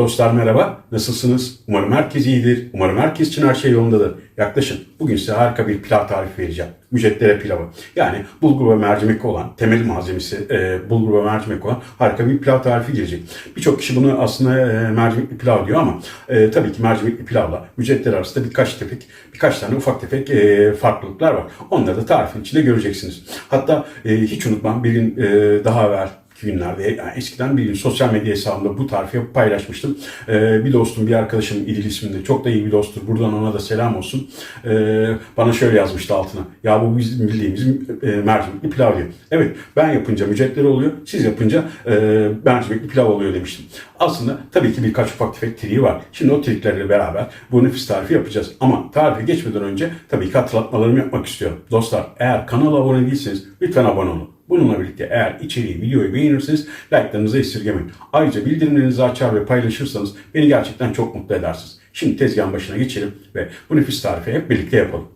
Dostlar merhaba, nasılsınız? Umarım herkes iyidir, umarım herkes için her şey yolundadır. Yaklaşın, bugün size harika bir pilav tarifi vereceğim. Mücedere pilavı. Yani bulgur ve mercimek olan, temel malzemesi e, bulgur ve mercimek olan harika bir pilav tarifi gelecek. Birçok kişi bunu aslında e, mercimekli pilav diyor ama e, tabii ki mercimekli pilavla mücedere arasında birkaç tefek, birkaç tane ufak tefek e, farklılıklar var. Onları da tarifin içinde göreceksiniz. Hatta e, hiç unutmam bir gün e, daha evvel günlerde yani eskiden bir sosyal medya hesabımda bu tarifi paylaşmıştım. Ee, bir dostum, bir arkadaşım İdil isminde çok da iyi bir dosttur. Buradan ona da selam olsun. Ee, bana şöyle yazmıştı altına. Ya bu bizim bildiğimiz e, mercimekli pilav diyor. Evet ben yapınca mücadele oluyor. Siz yapınca e, mercimekli pilav oluyor demiştim. Aslında tabii ki birkaç ufak tefek triği var. Şimdi o triklerle beraber bu nefis tarifi yapacağız. Ama tarife geçmeden önce tabii ki hatırlatmalarımı yapmak istiyorum. Dostlar eğer kanala abone değilseniz lütfen abone olun. Bununla birlikte eğer içeriği, videoyu beğenirseniz like'larınızı esirgemeyin. Ayrıca bildirimlerinizi açar ve paylaşırsanız beni gerçekten çok mutlu edersiniz. Şimdi tezgahın başına geçelim ve bu nefis tarifi hep birlikte yapalım.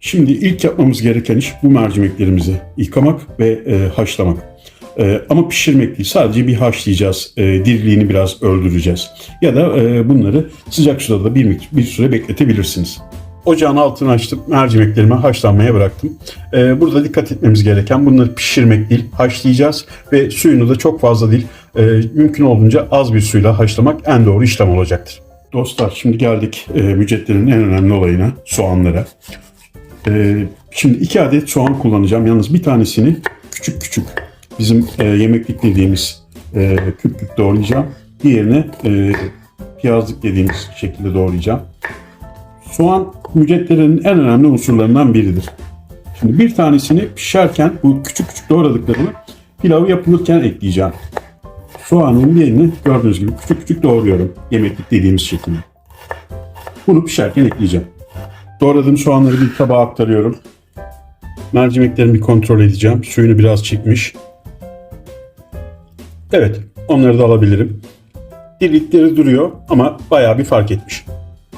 Şimdi ilk yapmamız gereken iş bu mercimeklerimizi yıkamak ve e, haşlamak. E, ama pişirmek değil, sadece bir haşlayacağız, e, diriliğini biraz öldüreceğiz. Ya da e, bunları sıcak suda da bir, bir süre bekletebilirsiniz. Ocağın altını açtım, mercimeklerimi haşlanmaya bıraktım. Ee, burada dikkat etmemiz gereken bunları pişirmek değil, haşlayacağız ve suyunu da çok fazla değil, e, mümkün olduğunca az bir suyla haşlamak en doğru işlem olacaktır. Dostlar şimdi geldik e, mücadelenin en önemli olayına, soğanlara. E, şimdi iki adet soğan kullanacağım. Yalnız bir tanesini küçük küçük bizim e, yemeklik dediğimiz e, küp küp doğrayacağım. Diğerini e, piyazlık dediğimiz şekilde doğrayacağım. Soğan mücadelenin en önemli unsurlarından biridir. Şimdi bir tanesini pişerken bu küçük küçük doğradıklarımı pilavı yapılırken ekleyeceğim. Soğanın diğerini gördüğünüz gibi küçük küçük doğruyorum. Yemeklik dediğimiz şekilde. Bunu pişerken ekleyeceğim. Doğradığım soğanları bir tabağa aktarıyorum. Mercimeklerimi kontrol edeceğim. Suyunu biraz çekmiş. Evet, onları da alabilirim. Dirlikleri duruyor ama bayağı bir fark etmiş.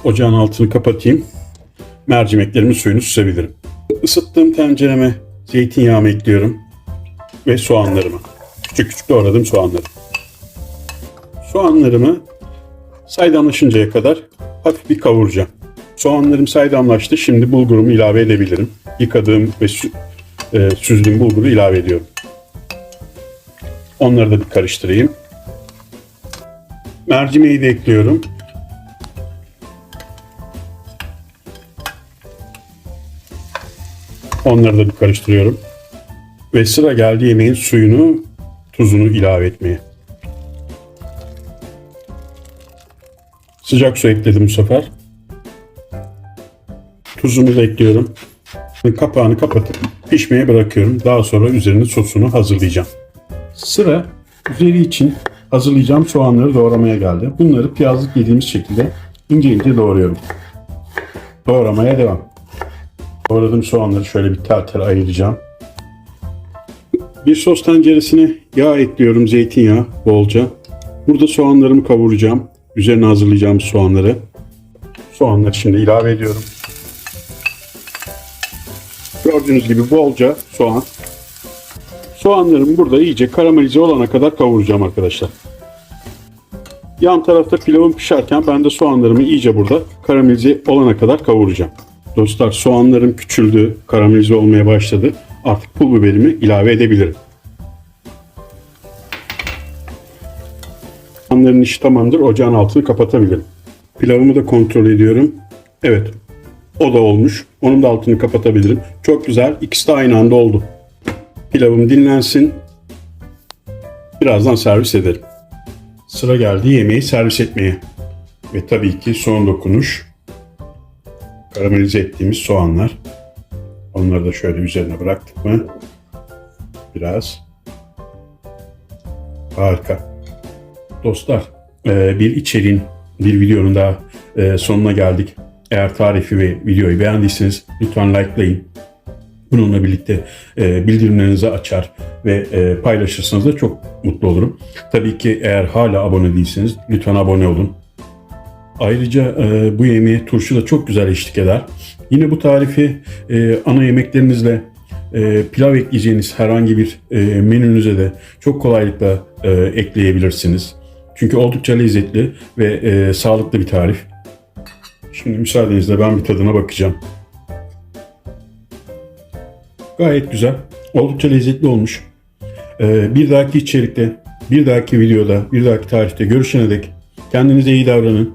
Ocağın altını kapatayım. Mercimeklerimin suyunu süsebilirim. Isıttığım tencereme zeytinyağımı ekliyorum. Ve soğanlarımı. Küçük küçük doğradığım soğanları. Soğanlarımı saydamlaşıncaya kadar hafif bir kavuracağım. Soğanlarım saydamlaştı. Şimdi bulgurumu ilave edebilirim. Yıkadığım ve sü- e, süzdüğüm bulguru ilave ediyorum. Onları da bir karıştırayım. Mercimeği de ekliyorum. Onları da bir karıştırıyorum. Ve sıra geldi yemeğin suyunu, tuzunu ilave etmeye. Sıcak su ekledim bu sefer. Tuzumu da ekliyorum. Kapağını kapatıp pişmeye bırakıyorum. Daha sonra üzerine sosunu hazırlayacağım. Sıra üzeri için hazırlayacağım soğanları doğramaya geldi. Bunları piyazlık yediğimiz şekilde ince ince doğruyorum. Doğramaya devam. Doğradığım soğanları şöyle bir tel tel ayıracağım. Bir sos tenceresine yağ ekliyorum, zeytinyağı bolca. Burada soğanlarımı kavuracağım. Üzerine hazırlayacağım soğanları. Soğanları şimdi ilave ediyorum. Gördüğünüz gibi bolca soğan. Soğanlarımı burada iyice karamelize olana kadar kavuracağım arkadaşlar. Yan tarafta pilavım pişerken ben de soğanlarımı iyice burada karamelize olana kadar kavuracağım. Dostlar soğanlarım küçüldü, karamelize olmaya başladı. Artık pul biberimi ilave edebilirim. Soğanların işi tamamdır. Ocağın altını kapatabilirim. Pilavımı da kontrol ediyorum. Evet. O da olmuş. Onun da altını kapatabilirim. Çok güzel. İkisi de aynı anda oldu. Pilavım dinlensin. Birazdan servis ederim. Sıra geldi yemeği servis etmeye. Ve tabii ki son dokunuş karamelize ettiğimiz soğanlar. Onları da şöyle üzerine bıraktık mı? Biraz. Harika. Dostlar, e, bir içeriğin, bir videonun daha e, sonuna geldik. Eğer tarifi ve videoyu beğendiyseniz lütfen likelayın. Bununla birlikte e, bildirimlerinizi açar ve paylaşırsanız da çok mutlu olurum. Tabii ki eğer hala abone değilseniz lütfen abone olun. Ayrıca e, bu yemeğe turşu da çok güzel eşlik eder. Yine bu tarifi e, ana yemeklerinizle e, pilav ekleyeceğiniz herhangi bir e, menünüze de çok kolaylıkla e, ekleyebilirsiniz. Çünkü oldukça lezzetli ve e, sağlıklı bir tarif. Şimdi müsaadenizle ben bir tadına bakacağım. Gayet güzel. Oldukça lezzetli olmuş. Ee, bir dahaki içerikte, bir dahaki videoda, bir dahaki tarihte görüşene dek kendinize iyi davranın.